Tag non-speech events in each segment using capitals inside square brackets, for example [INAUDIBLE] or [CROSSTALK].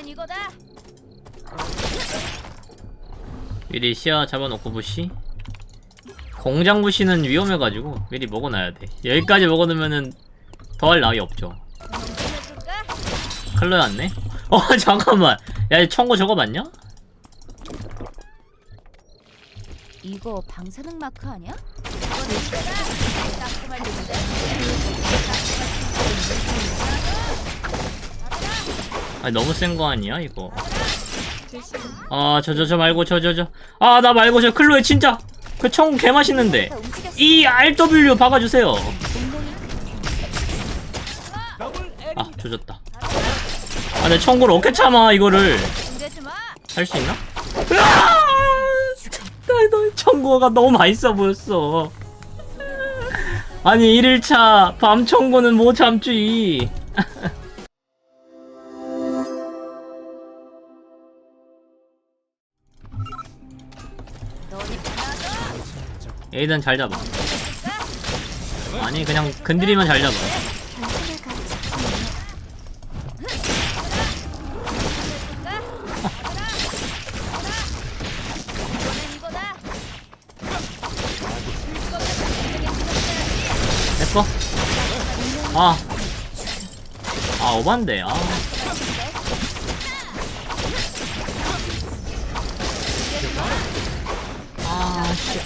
이번엔 이거다. 미리 시야 잡아놓고 부시 공장 부시는 위험해가지고 미리 먹어놔야 돼 여기까지 먹어놓으면은 더할 나위 없죠? 클로에 왔네? 어 [LAUGHS] 잠깐만 야이 청구 저거 맞냐? 이거 방사능 마크 아니야? 이번엔 이거다. 따끔할 텐데. 아니 너무 센 거 아니야 이거 아 저 저 저 말고 저 저 저 아 나 말고 저 클로에 진짜 그 청구 개 맛있는데 움직였어. 이 RW 박아주세요 아 조졌다 아내 청구를 어떻게 참아 이거를. 할 수 있나? 으아! 너 청구가 너무 맛있어 보였어. 아니 1일차 밤 청구는 못 참지. [LAUGHS] 에이든 잘 잡아. 아니 그냥 건드리면 잘 잡아. 됐어? 아. 아 오반데. 아. 아 씨.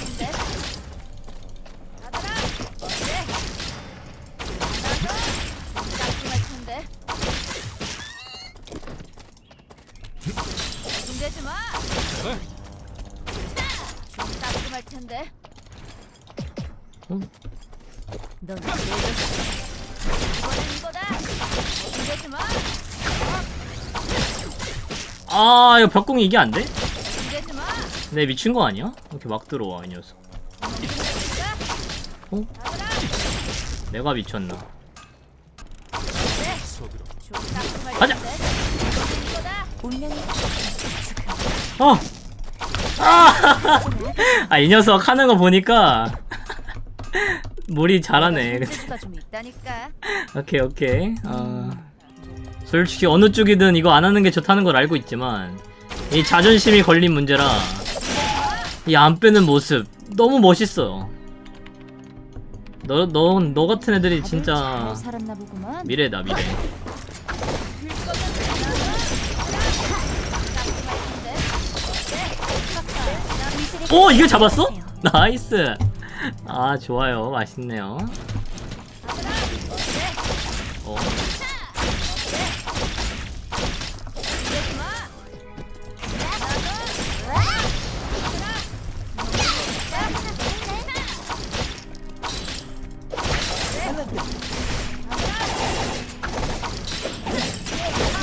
따끔할 텐데. 힘내지 마. 좀 따끔할 텐데. 응? 넌. 아 이거 벽공이 이게 안 돼? 내 미친 거 아니야? 이렇게 막 들어와 이 녀석. 어? 내가 미쳤나? 가자. 어! 아! [LAUGHS] 아, 이 녀석 하는 거 보니까 몰이 잘하네. 힘내주가 좀 있다니까. 오케이, 오케이. 어... 솔직히 어느 쪽이든 이거 안 하는 게 좋다는 걸 알고 있지만 이 자존심이 걸린 문제라 이 안 빼는 모습 너무 멋있어. 너, 너, 너 같은 애들이 진짜. 미래다, 미래. 오, 이거 잡았어? 나이스. 아, 좋아요. 맛있네요. 어.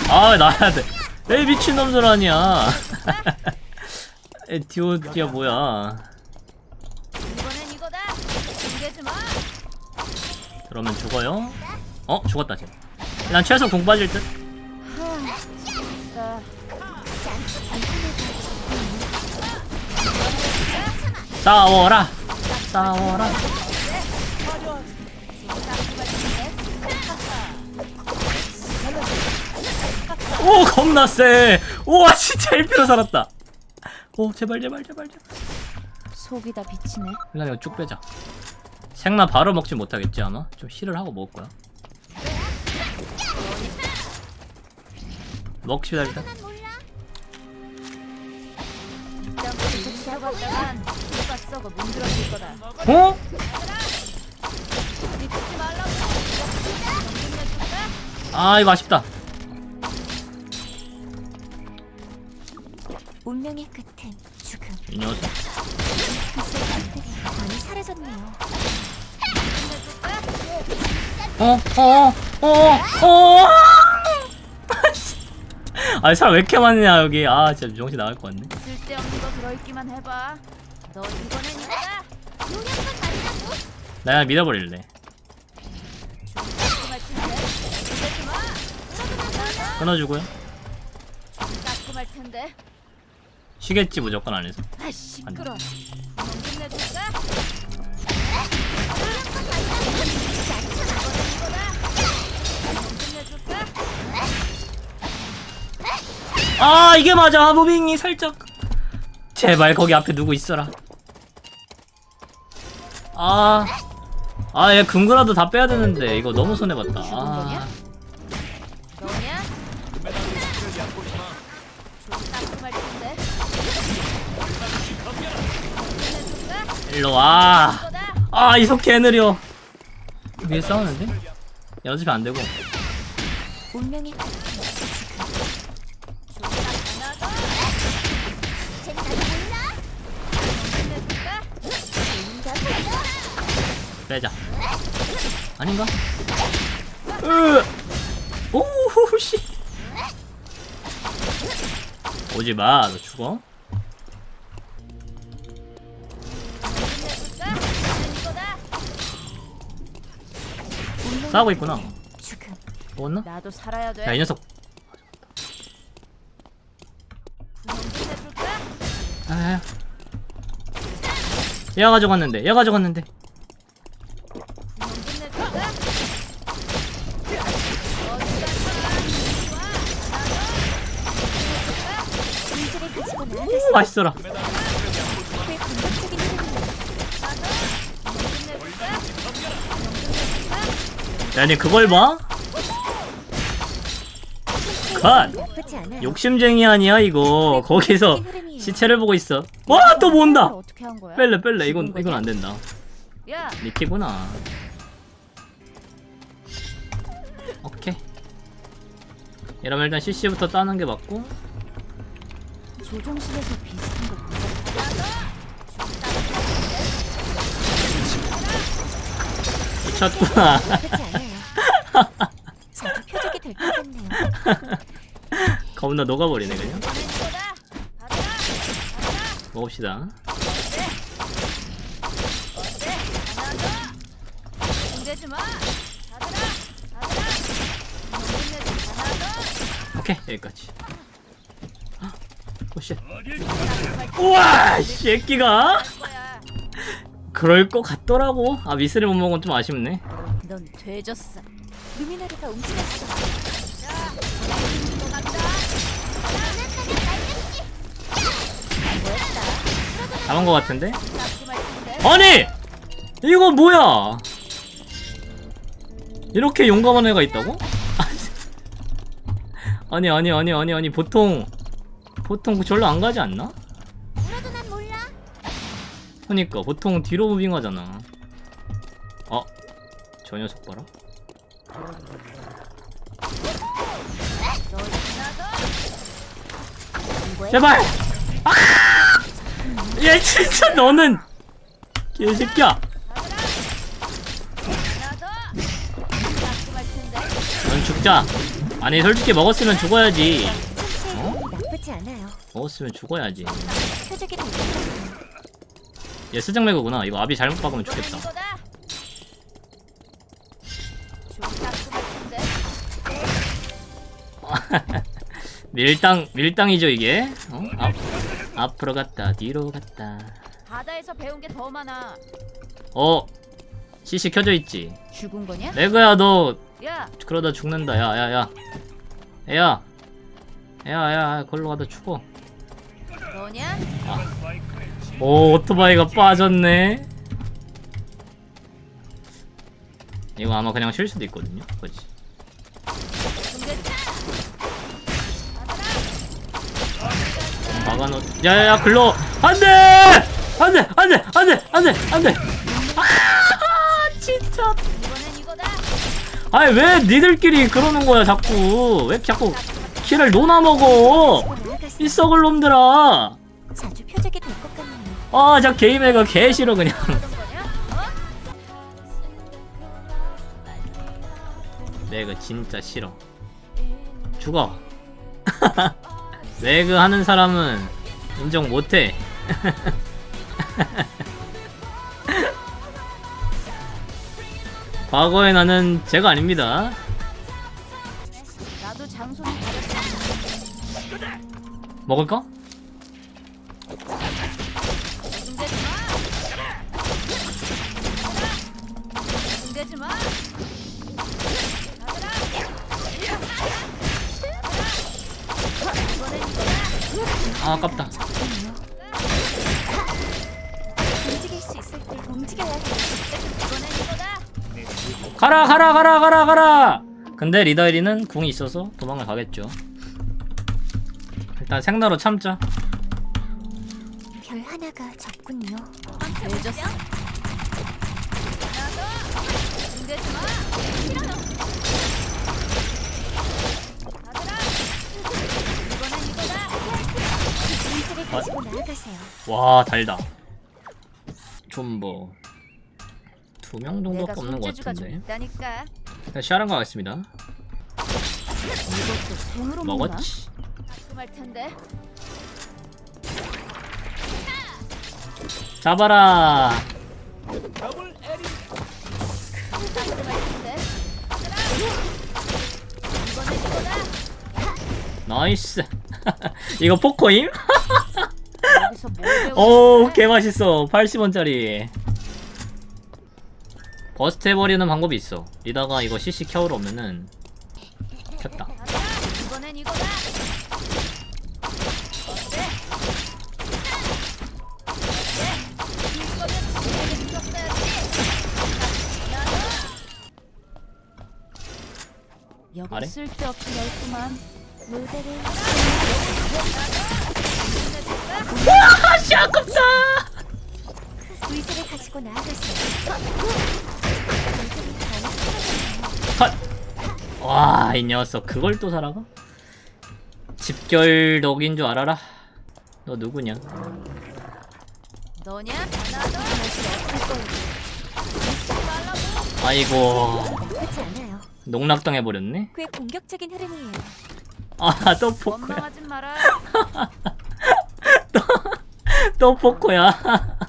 아, 나야 돼. 에 미친놈들 아니야. [LAUGHS] 에, 디오디야 뭐야. 이번엔 이거다. 힘내지 마. 그러면 죽어요? 어? 죽었다, 지금. 난 최소 공 빠질 듯? 나 싸워라! 싸워라! 오, 겁나 세! 우와, 진짜 1피로 살았다! 오, 제발, 제발, 제발, 제발. 속이 다 비치네. 일단 이거 쭉 빼자. 생나 바로 먹지 못하겠지, 아마? 좀 힐을 하고 먹을 거야. 먹읍시다, 일단. 어? 아, 이거 아쉽다. 운명의 끝은 죽음. 이 녀석. 많이 사라졌네요. 어, 어, 어, [LAUGHS] 어. 아, 사람 왜 이렇게 많냐 여기. 아, 진짜 정신 나갈 것 같네. 쓸데없는 거 들어있기만 해봐. 너 이번엔 이거다. 나 그냥 믿어버릴래. 끊어주고요. 텐데. 쉬겠지 무조건 안에서. 아 시끄러. 아 이게 맞아 무빙이 살짝 제발 거기 앞에 누구 있어라 아 아 얘 금그라도 다 빼야 되는데 이거 너무 아 따끔할 텐데. 해줄까? 일로 와. 아 이 속 개 느려 위에 싸우는데? 연습이 안 되고 운명의 빼자 아닌가? 으 오우씨 오지마 너 죽어 싸우고 있구나 먹었나? 나도 살아야 돼. 야 이 녀석 분홍색 해줄까? 아 얘가 가져갔는데 얘가 가져갔는데 오 나아가서 맛있어라. 그 야니 그걸 봐? 컷! 욕심쟁이 아니야 이거. 거기서 시체를 보고 있어. 와또한 거야? 뺄래 뺄래. 이건 이건? 안 된다. 야, 니키구나. 오케이. 이러면 일단 CC부터 따는 게 맞고 조종실에서 비슷한 거 보자. 미쳤구나 나쁘지 않아요 자주 표적이 될 것 같네요 겁나 녹아버리네 그냥. 먹읍시다. 오케이 여기까지 오씨 우와 이 새끼가. 그럴 것 같더라고 아 미스를 못 먹은 건 좀 아쉽네 넌 돼졌어. 루미나리가 움직였어. 잡은 것 같은데 텐데. 아니 이거 뭐야 이렇게 용감한 애가 있다고? [LAUGHS] 아니 아니 아니 아니 아니 보통 보통 절로 안 가지 않나? 그니까 보통 뒤로 무빙하잖아 어? 저 녀석 봐라. 제발! 아! 얘 진짜 너는 개새끼야. 넌 죽자 아니 솔직히 먹었으면 죽어야지 어? 먹었으면 죽어야지 얘 스장매그구나. 이거 아비 잘못 박으면 죽겠다. 텐데. [LAUGHS] 밀당 밀당이죠 이게? 어? 앞, 앞으로 갔다 뒤로 갔다. 바다에서 배운 게 더 많아. 어 CC 켜져 있지? 죽은 거냐? 레그야 너. 야, 그러다 죽는다. 야야야. 애야. 야야 걸로 가다 죽어. 너냐? 오 오토바이가 빠졌네. 이거 아마 그냥 쉴 수도 있거든요. 중계자. 막아놓 야야야 글로! 안돼! 안돼! 안돼! 안돼! 안돼! 안돼! 아 진짜. 아니 왜 니들끼리 그러는 거야 자꾸? 왜 자꾸 키를 노나 먹어? 이 썩을 놈들아 아저 게임애가 개 싫어 그냥? [LAUGHS] 매그 진짜 싫어 죽어 [LAUGHS] 매그 하는 사람은 인정 못해 [LAUGHS] 과거의 나는 제가 아닙니다. 먹을까? 아 아깝다 적군이요. 움직일 수 있을 때 움직여야 해. 이번엔 이거다. 가라 가라 가라 가라 가라 근데 리더이리는 궁이 있어서 도망을 가겠죠 일단 생나로 참자 별 하나가 적군요. 늦었어. 싫어 가지고 나아가세요. 와 달다 좀뭐 두 명 정도밖에 없는 것 손재주가 좀 같은데 있다니까. 일단 시아랑 가겠습니다 이것도 손으로 먹나? 먹었지 텐데. 잡아라 깔끔할 텐데. 가더라. 이번엔 이거다. 나이스 [LAUGHS] 이거 포코임? [LAUGHS] 오 거야? 개맛있어 80원짜리 버스트 해버리는 방법이 있어 리다가 이거 CC 켜우러 오면은 켰다. 여기 아래? 쓸데없이 넓구만. 무대를 아씨 아깝다 의지를 가지고 나아가세요. 컷와이 녀석 그걸 또 살아가? 집결 덕인 줄 알아라 너 누구냐 너냐? 나도. 빨라고. 아이고 않아요. 농락당해버렸네 꽤 공격적인 흐름이에요. 아 또 포코야 원망하지 마라. [LAUGHS] 또 포코야 [LAUGHS]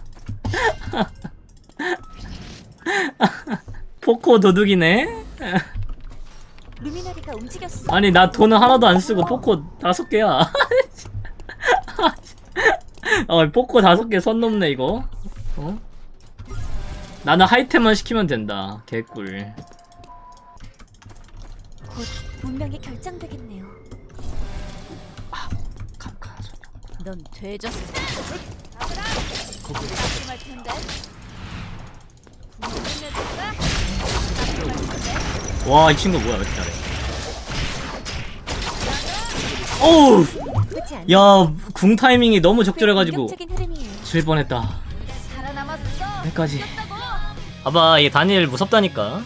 포코 도둑이네 루미나리가 움직였어. 아니 나 돈은 하나도 안 쓰고 포코 다섯 개야. [LAUGHS] 어 포코 다섯 개 선 넘네 이거. 어? 나는 하이템만 시키면 된다. 개꿀. 곧 운명이 결정되겠네요. 넌 되졌어. 가더라. 깔끔할 텐데. 구멍 내줄까? 깔끔할 텐데. 와 이 친구 뭐야 왜 이렇게 잘해? 어우 않아요. 야궁 타이밍이 너무 꽤 적절해가지고 공격적인 흐름이에요. 질 뻔했다. 살아남았어. 여기까지. 봐봐 얘 다니엘 무섭다니까.